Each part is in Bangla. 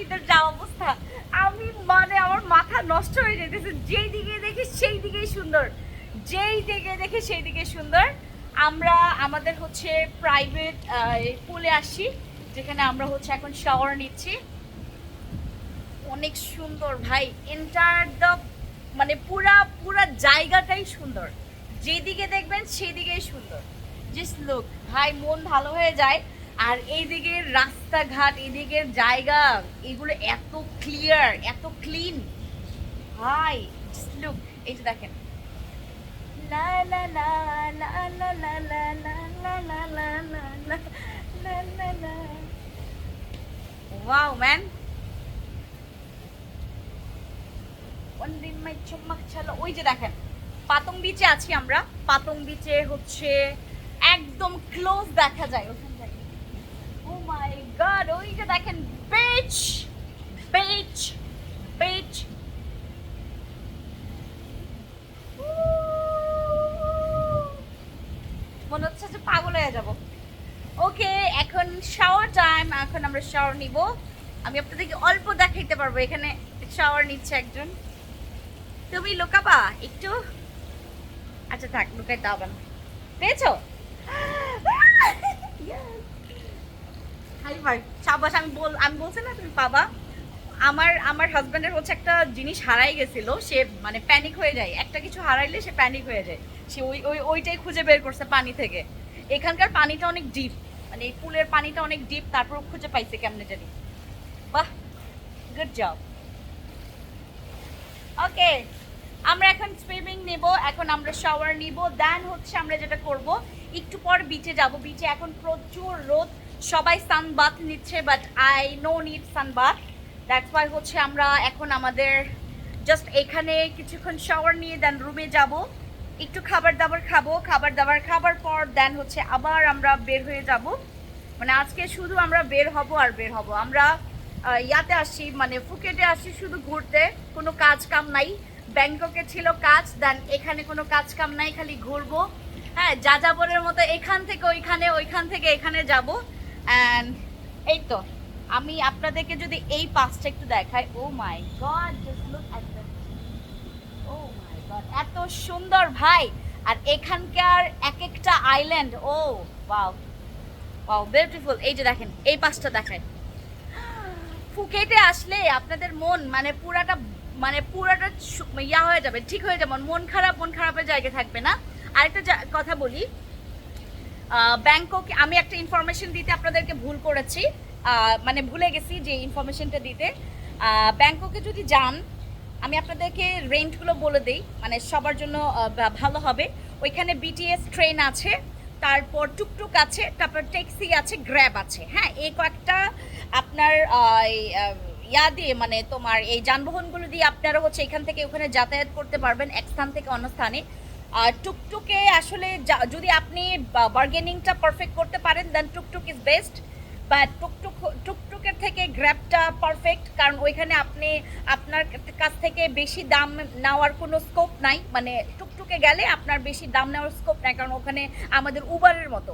বাঙালিদের যা অবস্থা, আমি মানে আমার মাথা নষ্ট হয়ে যেতেছে। যেই দিকে দেখি সেই দিকেই সুন্দর। যেই দিকে দেখি সেই দিকে সুন্দর। আমরা আমাদের হচ্ছে প্রাইভেট পুলে আসি, যেখানে আমরা হচ্ছে এখন শাওয়ার নিচ্ছি। অনেক সুন্দর ভাই এন্টার দ্য মানে পুরা পুরা জায়গাটাই সুন্দর। যেদিকে দেখবেন সেদিকেই সুন্দর। জাস্ট লুক ভাই, মন ভালো হয়ে যায়। আর এইদিকের রাস্তাঘাট এদিকের জায়গা এগুলো এত ক্লিয়ার এত ক্লিন হাই লুক এই যে দেখেন লা লা লা লা লা লা লা লা লা লা লা লা লা লা লা লা ওয়াও ম্যান মাই চমক ছালো ওই যে দেখেন পাতং বিচে আছি আমরা পাতং বিচে হচ্ছে একদম ক্লোজ দেখা যায় ওখান গড ওই যে দেখেন বিচ বিচ বিচ মনে হচ্ছে যে পাগল হয়ে যাব। ওকে, এখন শাওয়ার টাইম এখন আমরা শাওয়ার নিব। আমি আপনাদেরকে অল্প দেখাইতে পারব, এখানে শাওয়ার নিচ্ছে একজন। তুমি লুকাবা, একটু। আচ্ছা থাক, লুকাইতে হবে না। পেয়েছ? সাবাস, আমি বল, আমি বলছি না তুমি পাবা? আমার আমার হাজব্যান্ডের হচ্ছে একটা জিনিস হারাই গেছিল, সে মানে প্যানিক হয়ে যায়। একটা কিছু হারাইলে সে প্যানিক হয়ে যায়। সে ওই ওই, ওইটাই খুঁজে বের করছে পানি থেকে। এখানকার পানিটা অনেক ডিপ মানে এই পুলের পানিটা অনেক ডিপ তারপর খুঁজে পাইছে কেমনে জানি। বাহ গুড জব ওকে আমরা এখন সুইমিং নেব, এখন আমরা শাওয়ার নিব দেন হচ্ছে আমরা যেটা করব, একটু পর বিচে যাব। বিচে এখন প্রচুর রোদ সবাই সানবাথ নিচ্ছে but I no need sunbath that's why হচ্ছে আমরা এখন আমাদের জাস্ট এখানে কিছুক্ষণ শাওয়ার নিয়ে দেন রুমে যাব। একটু খাবার দাবার খাব, খাবার দাবার খাবার পর দেন হচ্ছে আবার আমরা বের হয়ে যাব। মানে আজকে শুধু আমরা বের হব আর বের হব। আমরা ইয়াতে আসি মানে ফুকেটে আসি শুধু ঘুরতে। কোনো কাজ কাম নাই। ব্যাংককে ছিল কাজ দেন এখানে কোনো কাজ কাম নাই, খালি ঘুরবো। হ্যাঁ যাযাবরের মতো এখান থেকে ওইখানে, ওইখান থেকে এখানে যাব। অ্যান্ড এই তো আমি আপনাদেরকে যদি এই পাঁচটা একটু দেখাই, ও মাই গড ও মাই গড এত সুন্দর ভাই। আর এখানকার এক একটা island oh wow wow beautiful এই যে দেখেন, এই পাঁচটা দেখায় ফুকেটে আসলে আপনাদের মন মানে পুরাটা মানে পুরাটা ইয়া হয়ে যাবে, ঠিক হয়ে যাবে। মন খারাপ, মন খারাপের জায়গা থাকবে না। আরেকটা কথা বলি ব্যাংকক আমি একটা ইনফরমেশন দিতে আপনাদেরকে ভুল করেছি। মানে ভুলে গেছি যে ইনফরমেশনটা দিতে। ব্যাংককে যদি যান, আমি আপনাদেরকে রেন্টগুলো বলে দিই। মানে সবার জন্য ভালো হবে। ওইখানে বিটিএস ট্রেন আছে, তারপর টুকটুক আছে, তারপর ট্যাক্সি আছে গ্র্যাব আছে। হ্যাঁ এই কয়েকটা আপনার ইয়া দিয়ে মানে তোমার এই যানবাহনগুলো দিয়ে আপনারা হচ্ছে এখান থেকে ওখানে যাতায়াত করতে পারবেন, এক স্থান থেকে অন্য স্থানে। টুকটুকে আসলে যদি আপনি বার্গেনিংটা পারফেক্ট করতে পারেন দেন টুকটুক ইজ বেস্ট বা টুকটুক টুকটুকের থেকে গ্র্যাবটা পারফেক্ট কারণ ওইখানে আপনি, আপনার কাছ থেকে বেশি দাম নেওয়ার কোনো স্কোপ নাই। মানে টুকটুকে গেলে আপনার বেশি দাম নেওয়ার স্কোপ নাই, কারণ ওখানে আমাদের উবারের মতো।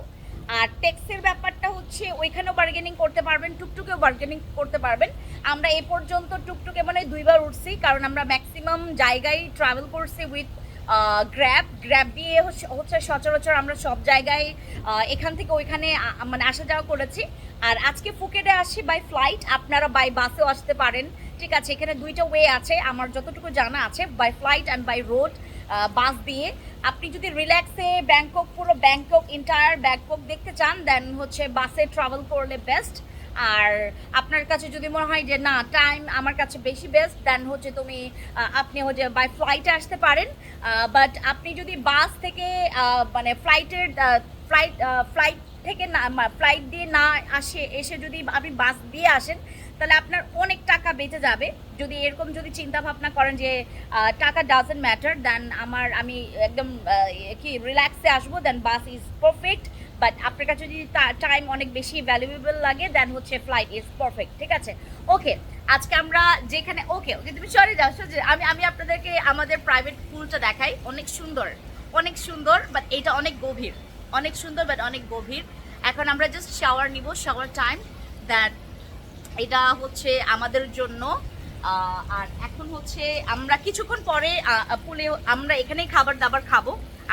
আর ট্যাক্সের ব্যাপারটা হচ্ছে, ওইখানেও বার্গেনিং করতে পারবেন, টুকটুকেও বার্গেনিং করতে পারবেন। আমরা এ পর্যন্ত টুকটুকে মানে দুইবার উঠছি, কারণ আমরা ম্যাক্সিমাম জায়গায় ট্রাভেল করছি উইথ গ্র্যাব গ্র্যাব দিয়ে হচ্ছে সচরাচর আমরা সব জায়গায় এখান থেকে ওইখানে মানে আসা যাওয়া করেছি। আর আজকে ফুকেটে আসি বাই ফ্লাইট আপনারা বাই বাসেও আসতে পারেন। ঠিক আছে, এখানে দুইটা ওয়ে আছে, আমার যতটুকু জানা আছে by flight and by road bus দিয়ে। আপনি যদি রিল্যাক্সে ব্যাংকক পুরো ব্যাংকক এন্টায়ার ব্যাংকক দেখতে চান দেন হচ্ছে বাসে ট্রাভেল করলে বেস্ট আর আপনার কাছে যদি মনে হয় যে, না টাইম আমার কাছে বেশি বেস্ট দেন হচ্ছে তুমি আপনি হচ্ছে বাই ফ্লাইটে আসতে পারেন। বাট আপনি যদি বাস থেকে মানে ফ্লাইটের ফ্লাইট ফ্লাইট থেকে না ফ্লাইট দিয়ে না আসে, এসে যদি আপনি বাস দিয়ে আসেন, তাহলে আপনার অনেক টাকা বেঁচে যাবে যদি এরকম যদি চিন্তা ভাবনা করেন যে টাকা ডাজেন্ট ম্যাটার দেন আমার, আমি একদম কি রিল্যাক্সে আসব then bus is perfect but আপনার কাছে যদি টাইম অনেক বেশি ভ্যালুয়েবল লাগে দেন হচ্ছে ফ্লাইট ইজ পারফেক্ট ঠিক আছে ওকে আজকে আমরা যেখানে ওকে ওকে তুমি সরে যাও, সরে। আমি আমি আপনাদেরকে আমাদের প্রাইভেট পুলটা দেখাই, অনেক সুন্দর অনেক সুন্দর বাট এটা অনেক গভীর অনেক সুন্দর বাট অনেক গভীর। এখন আমরা জাস্ট শাওয়ার নিব শাওয়ার টাইম দ্যাট এটা হচ্ছে আমাদের জন্য আর এখন হচ্ছে আমরা কিছুক্ষণ পরে পুলে আমরা এখানেই খাবার দাবার খাব।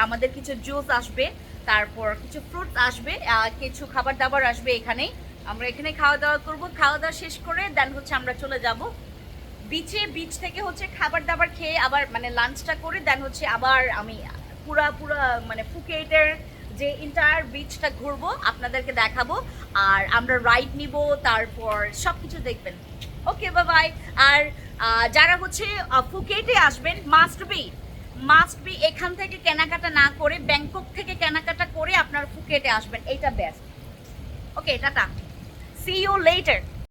আমাদের কিছু জুস আসবে, তারপর কিছু ফ্রুটস আসবে কিছু খাবার দাবার আসবে এখানেই। আমরা এখানে খাওয়া দাওয়া করব, খাওয়া দাওয়া শেষ করে দেন হচ্ছে আমরা চলে যাব। বিচে বিচ থেকে হচ্ছে খাবার দাবার খেয়ে আবার মানে লাঞ্চটা করে দেন হচ্ছে আবার আমি পুরা পুরা মানে ফুকেটের যে ইন্টায়ার বিচটা ঘুরবো, আপনাদেরকে দেখাবো, আর আমরা রাইড নিব, তারপর সব কিছু দেখবেন। ওকে বাই আর যারা হচ্ছে ফুকেটে আসবেন মাস্ট বি মাস্ট বি এখান থেকে কেনাকাটা না করে ব্যাংকক থেকে কেনাকাটা করে আপনার ফুকেটে আসবেন। এইটা best okay tata. See you later